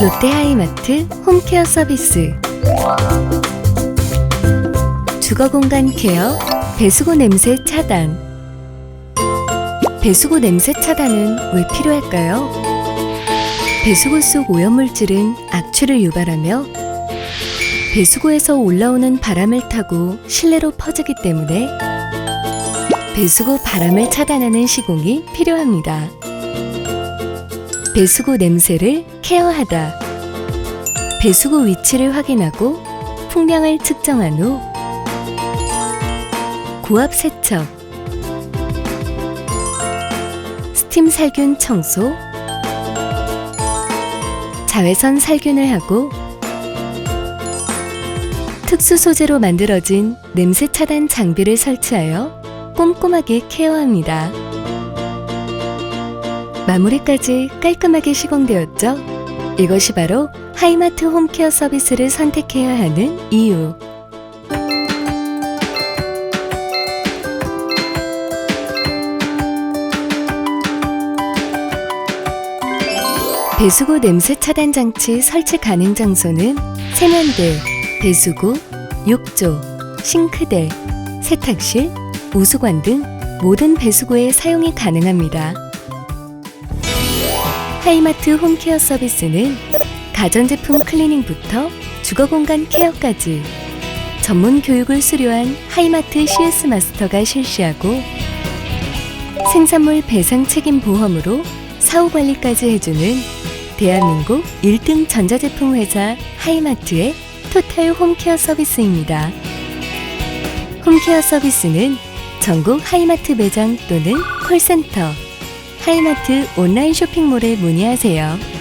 롯데하이마트 홈케어 서비스 주거공간 케어 배수구 냄새 차단 배수구 냄새 차단은 왜 필요할까요? 배수구 속 오염물질은 악취를 유발하며 배수구에서 올라오는 바람을 타고 실내로 퍼지기 때문에 배수구 바람을 차단하는 시공이 필요합니다. 배수구 냄새를 케어하다. 배수구 위치를 확인하고 풍량을 측정한 후 고압 세척, 스팀 살균 청소, 자외선 살균을 하고 특수 소재로 만들어진 냄새 차단 장비를 설치하여 꼼꼼하게 케어합니다. 마무리까지 깔끔하게 시공되었죠? 이것이 바로 하이마트 홈케어 서비스를 선택해야 하는 이유. 배수구 냄새 차단 장치 설치 가능 장소는 세면대, 배수구, 욕조, 싱크대, 세탁실, 우수관 등 모든 배수구에 사용이 가능합니다. 하이마트 홈케어 서비스는 가전제품 클리닝부터 주거공간 케어까지 전문 교육을 수료한 하이마트 CS 마스터가 실시하고 생산물 배상 책임 보험으로 사후 관리까지 해주는 대한민국 1등 전자제품 회사 하이마트의 토탈 홈케어 서비스입니다. 홈케어 서비스는 전국 하이마트 매장 또는 콜센터, 하이마트 온라인 쇼핑몰에 문의하세요.